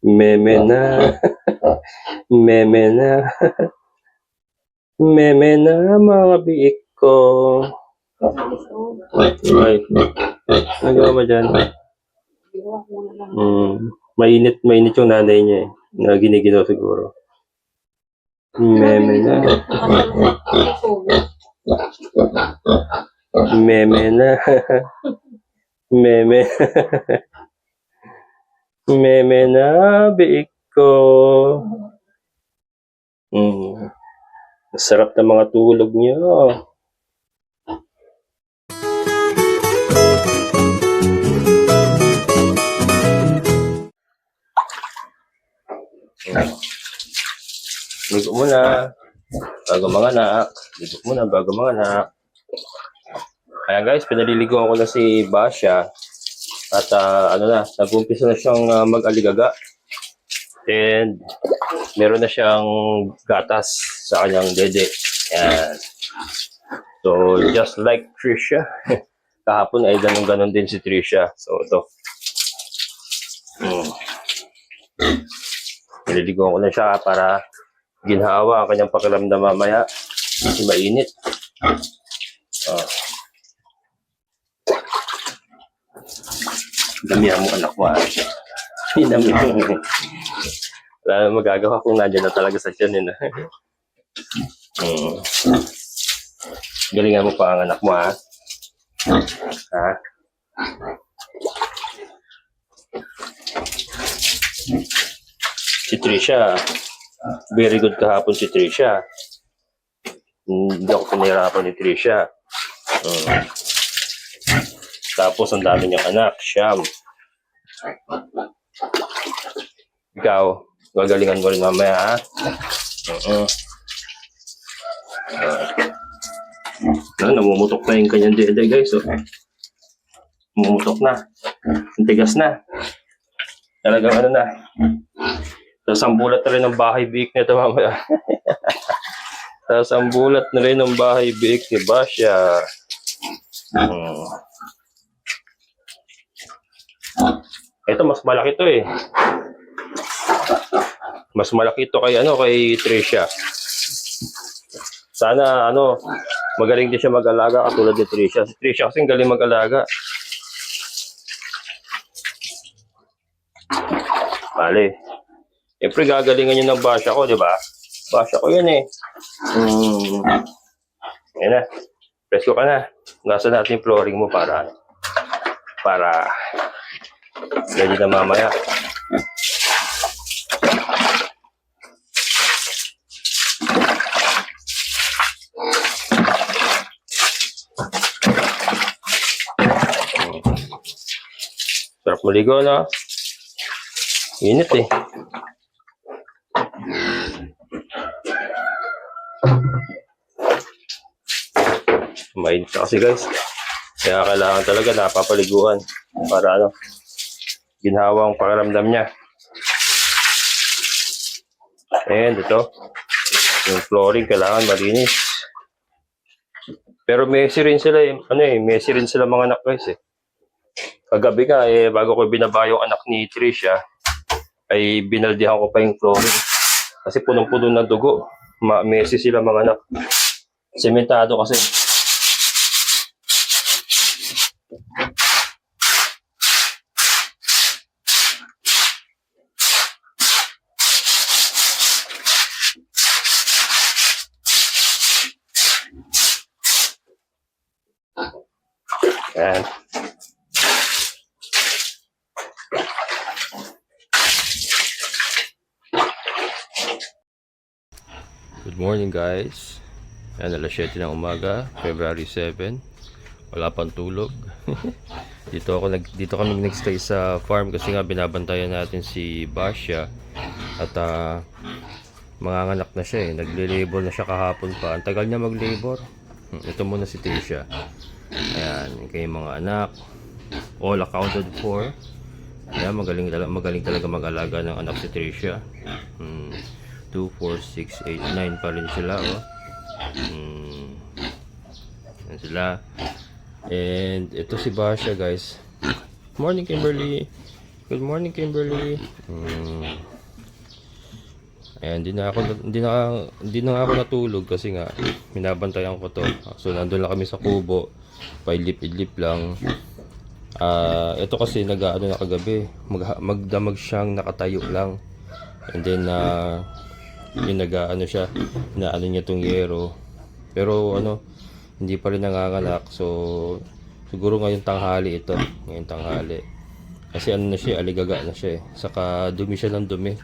Meme na. Meme na. Meme na mga biik ko. Ay, nagawa mo dyan? Hmm, mainit, mainit yung nanay niya eh. Na giniginaw siguro. Meme na. Meme na. Meme. Meme na, biik ko. Mm. Masarap na mga tulog niyo. Ligo muna. Bago mga anak. Ligo muna bago mga anak. Ayan guys, pinaliligoan ko na si Basha. At ah, ano na, nag-umpisa na siyang ah, mag-aligaga. And meron na siyang gatas sa kanyang dede. Ayan. So, just like Trisha. Kahapon ay ganun-ganon din si Trisha. So, ito. Hmm. Nililigoan ko na siya para ginhawa ang kanyang pakiramdam mamaya. Kasi mainit. Oh. Damihan mo anak mo ah. Hinami mo. Wala na magagawa kung nandiyan na talaga sa tiyan yun. ah. Hmm. Galingan mo pa ang anak mo ha. Ha? Si Trisha. Very good kahapon si Trisha. Hindi ako pinahirapan ni Trisha. Hmm. Tapos ang dami niyang anak, Siyam. Ikaw, gagalingan mo rin mamaya, ha? Oo. Uh, namumutok na yung kanyang dede, guys. Oh. Namumutok na. Ang tigas na. Talagang ano na. Tapos ang bulat na rin ng bahay biik nito mamaya. Tapos ang bulat na rin ng bahay biik ni Basha. Hmm. Ito mas malaki to eh. Mas malaki to kay ano kay Trisha. Sana ano magaling din siya mag-alaga katulad ni Trisha. Si Trisha kasi galing mag-alaga. Bale. Siyempre gagalingan yun ng basya ko, di ba? Basya ko yun eh. Hmm. Yan na. Presko ka na. Nasa natin yung flooring mo para para ready na mamaya. Sarap maligo, no? Init eh. Mainit na kasi guys. Kaya kailangan talaga napapaliguan para ano, ginhawa ang pakiramdam niya. And ito, yung flooring kailangan malinis. Pero messy rin sila eh. Ano eh, messy rin sila mga anak guys eh. Kagabi nga eh, bago ko binaba yung anak ni Trisha, ay binaldihan ko pa yung flooring. Kasi punong-puno ng dugo. Ma messy sila mga anak. Sementado kasi. Yan. Morning guys. Yan, alas 7 ng umaga, February 7. Wala pang tulog. dito ako nag dito kami nagstay sa farm kasi nga binabantayan natin si Basha at ah, manganganak na siya eh. Nagle-labor na siya kahapon pa. Ang tagal niya mag-labor. Hmm, Ito muna si Tisha. Ayan, kayong mga anak. All accounted for. Ayan, magaling, magaling talaga mag-alaga ng anak si Tricia. Hmm. 2, 4, 6, 8, 9 pa rin sila, oh. Hmm. sila. And ito si Basha guys. Morning Kimberly. Good morning Kimberly. Mm. Ayan, di na ako di na di na ako natulog kasi nga binabantayan ko to. So nandun lang kami sa kubo. Pailip-ilip lang. Ah, ito kasi nag-ano na kagabi. Mag, magdamag siyang nakatayo lang. And then uh, nag-ano siya, inaano niya tong yero. Pero ano, hindi pa rin nanganganak. So siguro ngayong tanghali ito, ngayong tanghali. Kasi ano na siya, aligaga na siya eh. Saka dumi siya ng dumi.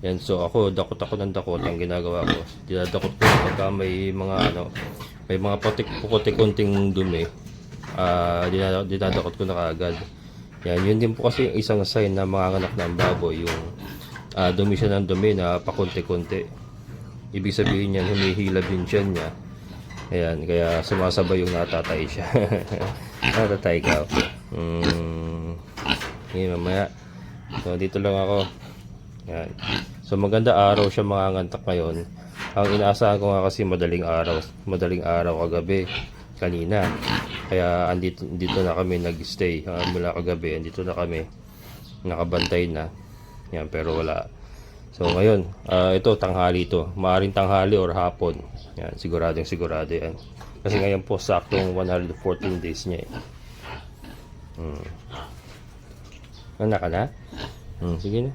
Yan, so ako, dakot ako ng dakot ang ginagawa ko. Dinadakot ko pagka may mga ano, may mga putik pukutik-kunting dumi. Ah, dinadakot, ko na kaagad. Yan, yun din po kasi isang sign na manganganak ng baboy, yung ah, dumi siya ng dumi na pakunti-kunti. Ibig sabihin niyan, humihilab yung tiyan niya. Ayan, kaya sumasabay yung natatay siya. natatay ka. Mm, ngayon mamaya. So, dito lang ako. Yan. So maganda araw siya mangangantak ngayon. Ang inaasahan ko nga kasi madaling araw, madaling araw kagabi kanina. Kaya andito dito na kami nag-stay Ah, mula kagabi, andito na kami. Nakabantay na. Yan, pero wala. So ngayon, ah, ito tanghali ito. Maaring tanghali or hapon. Yan, siguradong sigurado yan. Kasi ngayon po saktong 114 days niya eh. Hmm. Anak ka na? Hmm, sige na.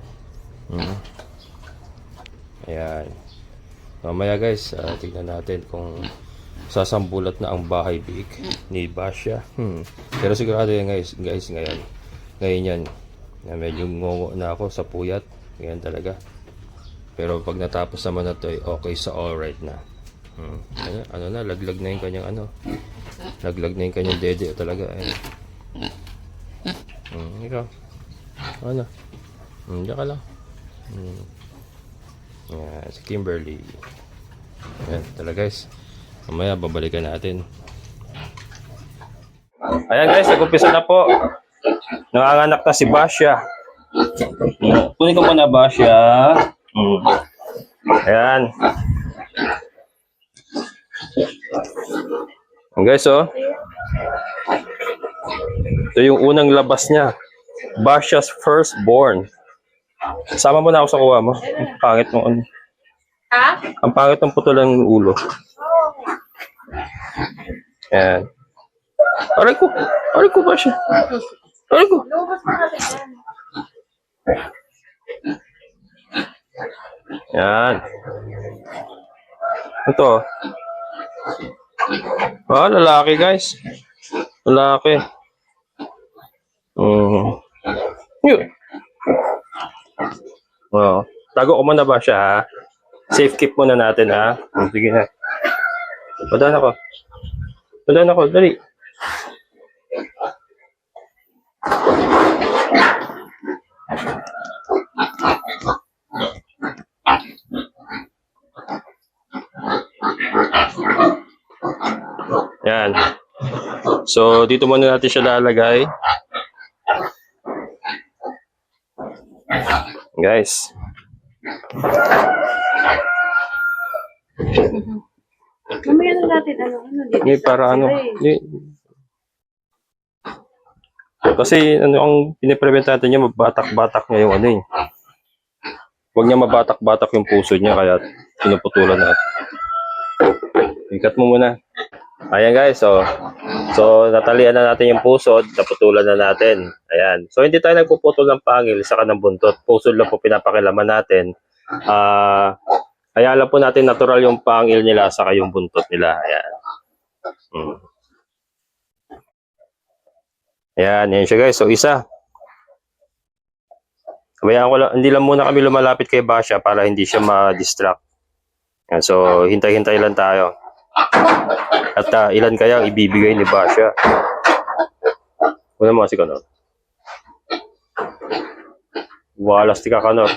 Mm. Ayan. Mamaya guys, ah, tignan natin kung sasambulat na ang bahay big ni Basha. Hmm. Pero sigurado yan guys, guys ngayon. Ngayon yan. Na medyo ngongo na ako sa puyat. Ngayon talaga. Pero pag natapos naman na to, eh, okay sa alright na. Hmm. Ano, ano na, laglag na yung kanyang ano. Laglag na yung kanyang dede talaga. Ayan. Hmm, ikaw. Ano? Hmm, diyan ka lang. Hmm. Yan, si Kimberly. Yan, talaga guys. Mamaya babalikan natin. Ayan guys, nag-umpisa na po. Nanganganak na si Basha. Hmm, Kunin ko muna Basha. Hmm. Ayan. Ayan guys, oh. Ito yung unang labas niya. Basha's firstborn. Sama mo na ako sa kuha mo. Ang pangit ng ano. Ha? Ang pangit ng putulan ng ulo. Yan. Aray ko. Aray ko ba siya? Aray ko. Mo yan. Yan. Ito. Ah, lalaki guys. Lalaki. Mm. Yun. Oo. Tago ko muna ba siya ha? Safe keep muna natin ha? Sige na. Padaan ako. Padaan ako. Dali. Yan. So, dito muna natin siya lalagay. Guys. Mamaya na natin, ano, ano, dito. Hindi, para ano. Hindi. Kasi ano ang piniprevent natin niya, mabatak-batak niya yung ano eh. Huwag niya mabatak-batak yung puso niya, kaya pinuputulan natin. Ikat mo muna. Ayan guys, so so natalian na natin yung pusod, naputulan na natin. Ayan. So hindi tayo nagpuputol ng pangil saka ng buntot. Pusod lang po pinapakilaman natin. Ah, kaya lang po natin natural yung pangil nila saka yung buntot nila. Ayan. Hmm. Ayan, yan siya guys. So isa. Kabayaan ko lang, hindi lang muna kami lumalapit kay Basha para hindi siya ma-distract. So hintay-hintay lang tayo. At ah, ilan kaya ang ibibigay ni Basha? Una mo si Kanor. Walas ti ka Kanor.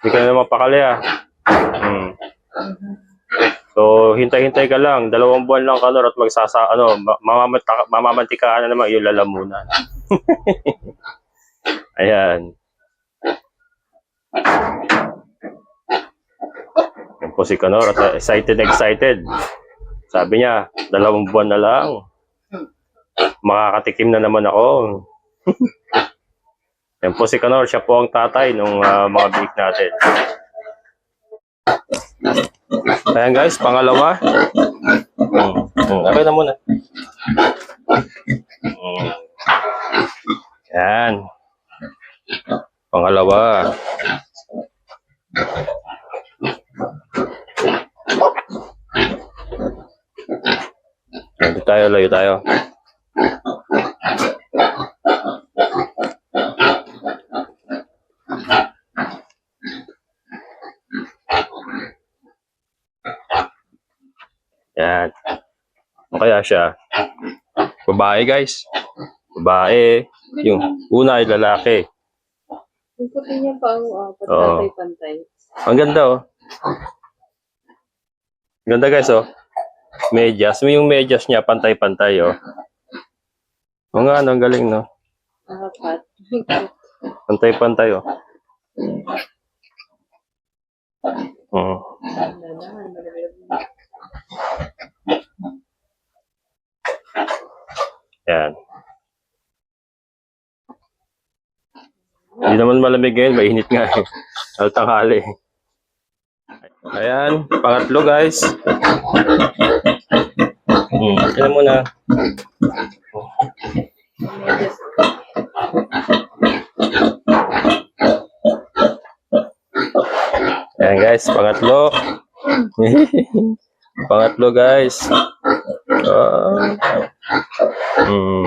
Hindi ka na naman pakali ah. Hmm. So, hintay-hintay ka lang. Dalawang buwan lang Kanor at magsasa, ano, ma- mamamanta, mamamantikaan na naman yung lalamunan. Ayan. Yan po si Kanor at ah, excited, excited. Sabi niya, dalawang buwan na lang. makakatikim na naman ako. Yan po si Kanor, siya po ang tatay ng mga bake natin. Ayan guys, pangalawa. Hmm. Hmm. Okay na muna. Hmm. Yan. Pangalawa. Layo tayo, layo tayo. Yan. Ano kaya siya? Babae, guys. Babae. Yung una ay lalaki. Yung puti niya pa ang uh, Oo. pantay-pantay. Ang ganda, oh. Ganda, guys, oh. Medyas. Yung medyas niya, pantay-pantay, oh. O nga, ano, ang galing, no? Nakapat. Pantay-pantay, oh. Mm. Yan. Hindi naman malamig ngayon, mainit nga eh. Altanghali. Ayan, pangatlo guys. Hmm, yan muna. Ayan guys, pangatlo. pangatlo guys. Ah. Hmm.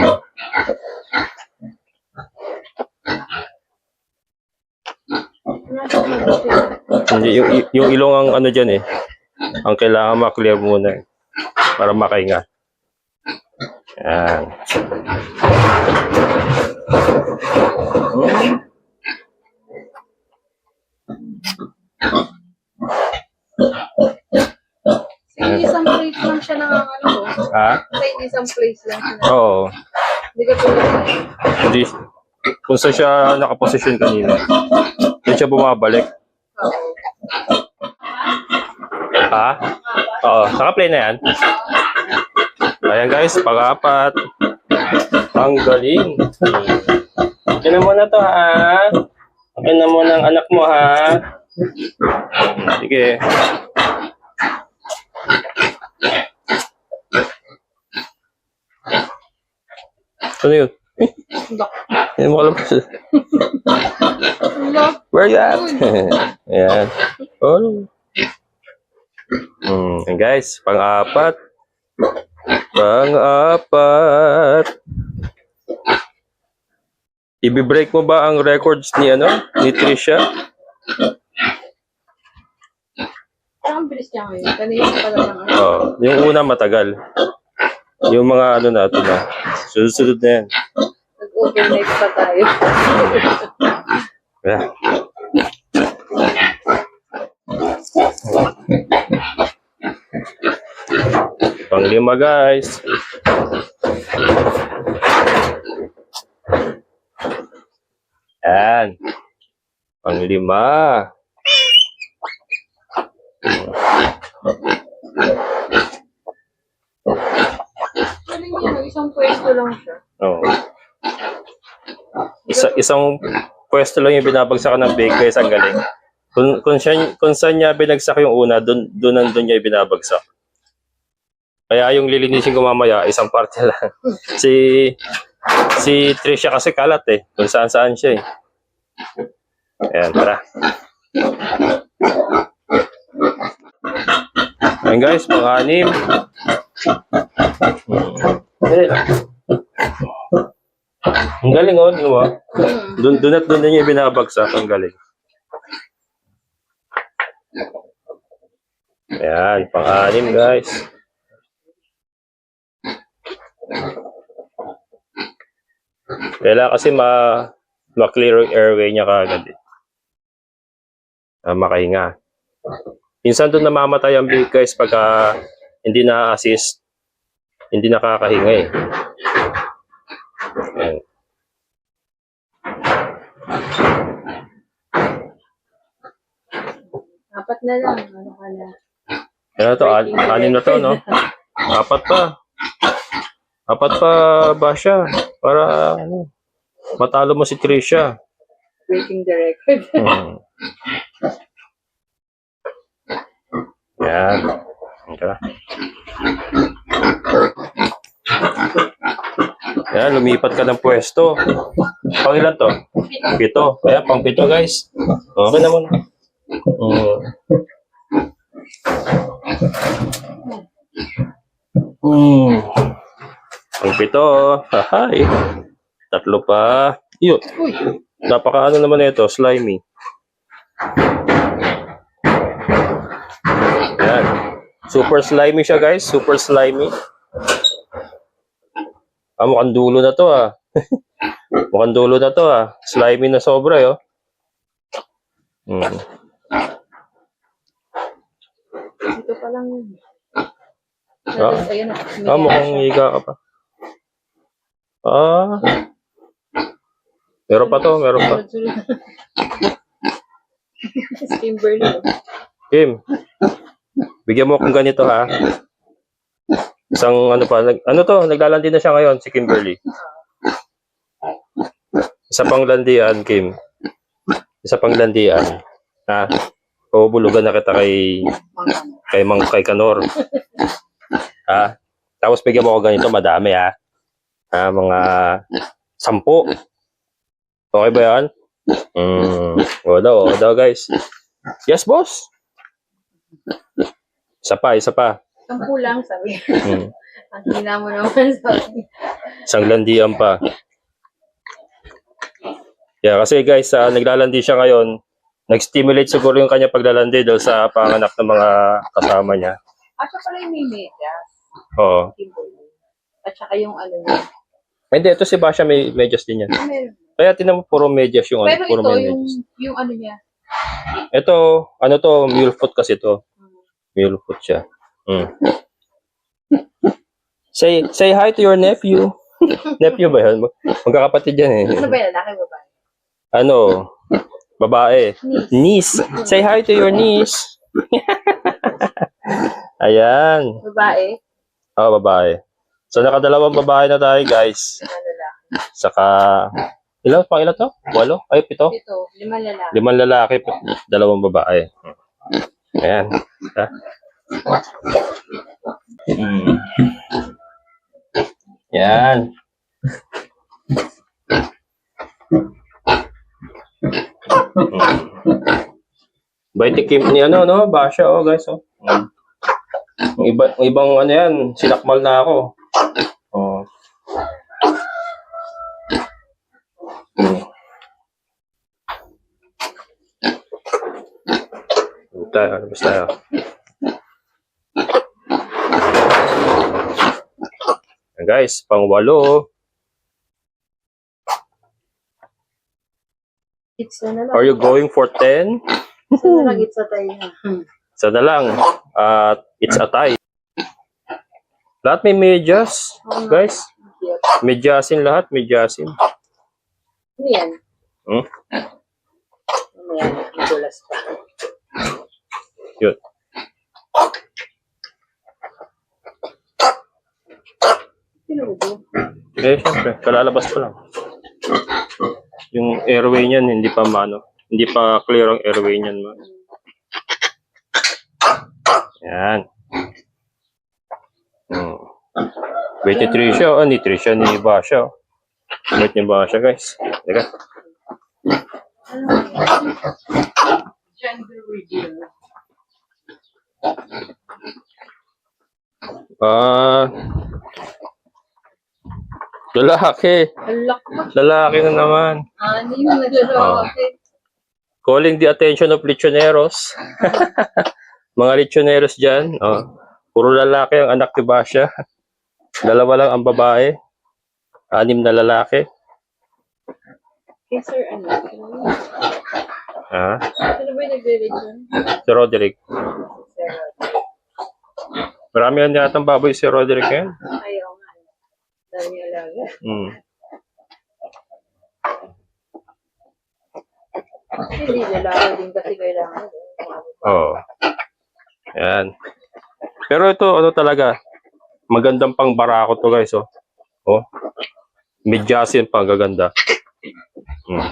Hindi, yung, yung ilong ang ano dyan eh. Ang kailangan ma-clear muna eh. Para makahinga. Yan. Sa isang place lang siya ko. Ha? Sa isang place lang siya. Oo. Hindi ka tulad. Hindi. Kung saan siya nakaposisyon kanina. Doon siya bumabalik. Ha? Oo. Naka-play na yan. Ayan guys, pang-apat. Ang galing. Okay na muna to ha. Okay na muna ang anak mo ha. Sige. Ano yun? Hindi mo. Hello? Where you at? Ayan. Oh. Hmm, and guys, pang-apat. Pang-apat. Ibi-break mo ba ang records ni ano? Ni Trisha? Ang bilis niya ngayon. Kanina pa lang ang ano. Oh, yung una matagal. Yung mga ano natin na. Sunod-sunod na yan. Nag-overnight pa tayo. Yeah. Panglima guys. Yan. Panglima. Galing niya, no? isang pwesto lang siya. Oh. Isa, isang pwesto lang yung binabagsakan ng bake guys, ang galing. Kung, kung, siya, kung saan niya binagsak yung una, dun, dun nandun niya binabagsak. Kaya yung lilinisin ko mamaya, isang parte lang. si si Trisha kasi kalat eh. Kung saan saan siya eh. Ayan, tara. Ayan guys, pang-anim. Dali lang. Ang galing oh, di ba? Hmm. Doon doon at doon din niya binabagsak. Ang galing. Ayan, pang-anim guys. Kailangan kasi ma ma-clear yung airway niya kagad eh. Ah, makahinga. Minsan doon namamatay ang big guys pagka hindi na-assist, hindi nakakahinga eh. Ayan. Apat na lang. Ano ka na? Ano to? An- anim na to, no? Apat pa. Apat pa ba siya? Para ano, matalo mo si Trisha. Breaking the record. Hmm. Yan. Tara. Yan, lumipat ka ng pwesto. Pang ilan to? Pito. Kaya pang pito guys. Okay naman. Mm. Mm. Pang pito. Hahay. Tatlo pa. Yun. Napaka ano naman ito, slimy. Yan. Super slimy siya guys, super slimy. Ah, mukhang dulo na to ah. mukhang dulo na to ah. Slimy na sobra yo. Hmm. dito pa lang. Ah. Ayun na. Ah, mukhang higa ka pa. Ah. Meron pa to, meron pa. Kim, bigyan mo akong ganito ha. Isang ano pa, nag, ano to, naglalandi na siya ngayon, si Kimberly. Isa pang landian, Kim. Isa pang landian. Ha? Pabubulugan na kita kay, kay Mang kay Kanor. Ha? Tapos bigyan mo ako ganito, madami ha. Ha, mga sampu. Okay ba yan? Mm, o daw, o daw guys. Yes, boss. Isa pa, isa pa. Sampu lang, sabi. Mm. Ang hina mo naman, sabi. Isang landian pa. Yeah, kasi guys, ah, naglalandi siya ngayon. Nag-stimulate siguro yung kanya paglalandi dahil sa panganak ng mga kasama niya. At siya pala yung may medyas. Oo. At saka yung ano niya. Hindi, ito si Basha may medyas din yan. Meron. Kaya tinan mo, puro medyas yung ano, Pero puro ito, may yung, medyas. yung ano niya. Ito, ano to, mule foot kasi to. Mule foot siya. Mm. Say, say hi to your nephew. nephew ba? Mag- Magkakapatid yan eh. Ano ba yan? Lalaki ba ba? Ano? Babae. Niece. Say hi to your niece. Ayan. Babae? Oh, babae. So, nakadalawang babae na tayo, guys. Lima lalaki. Saka, ilan? Pang ilan to? Walo? Ay, pito? Ito, lima lalaki. Limang lalaki, dalawang babae. Ayan. Ha? Mm. Yan. Baitikim ni ano, no? Basha, oh, guys, oh. Mm. Iba, ibang ano yan, sinakmal na ako. Oh. Mm. Tayo, ano ba tayo? Ayan, Guys, pang walo. It's na lang. Are you going for 10? It's na lang, it's a na. Isa na lang. At it's a tie. Lahat may medyas. Guys, medyasin lahat, medyasin. Ano yan? Hmm? Ano yan? Magulas pa. Yun. Pinubo. Eh, syempre, kalalabas ko lang. Yung airway niyan, hindi pa mano. Hindi pa clear ang airway niyan. Man. Yan. Hmm. Wait ni Trisha, oh, ni ni Basha. oh. Wait ni Basha, guys. Teka. Gender reveal. Ah. Lalaki. Lalaki na naman. Ano yung naglalaki? Calling the attention of lechoneros. Mga lechoneros dyan. Oh. Puro lalaki ang anak ni Basha. Dalawa lang ang babae. Anim na lalaki. Kay Sir ano? Ha? Sino ba yung nagre-religion? Si Roderick. Marami yan yata ang baboy si Roderick ngayon. Ayaw Dami alaga. Hmm. Hindi, lalaki din kasi kailangan. Oo. Yan. Pero ito, ano talaga, magandang pang barako to guys, oh. Oh. Medyasi yung pagaganda. Hmm.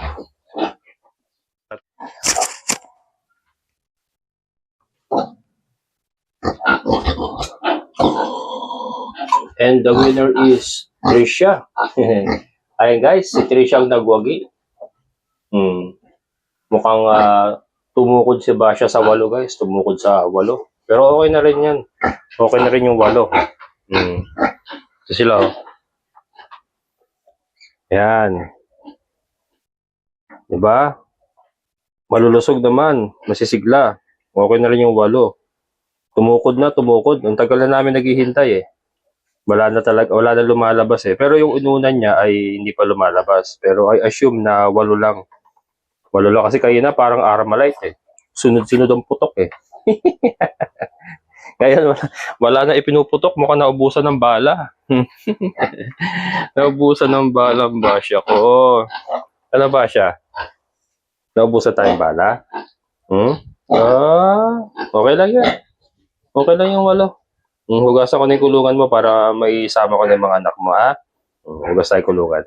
And the winner is Trisha. Ayan guys, si Trisha ang nagwagi. Hmm. Mukhang ah, tumukod si Basha sa walo guys. Tumukod sa walo. Pero okay na rin yan. Okay na rin yung walo. Hmm. So sila oh. Yan. Diba? Malulusog naman. Masisigla. Okay na rin yung walo. Tumukod na, tumukod. Ang tagal na namin naghihintay eh. Wala na talaga, wala na lumalabas eh. Pero yung inunan niya ay hindi pa lumalabas. Pero I assume na walo lang. Walo lang kasi kayo na parang Armalite eh. Sunod-sunod ang putok eh. Kaya wala, wala na ipinuputok, mukhang naubusan ng bala. naubusan ng bala ang basya ko. Ano ba siya? Naubusan tayong bala? Hmm? Ah, okay lang yan. Okay lang yung walo. Hugasan ko na yung kulungan mo para may sama ko na yung mga anak mo, ha? Hugas tayo kulungan.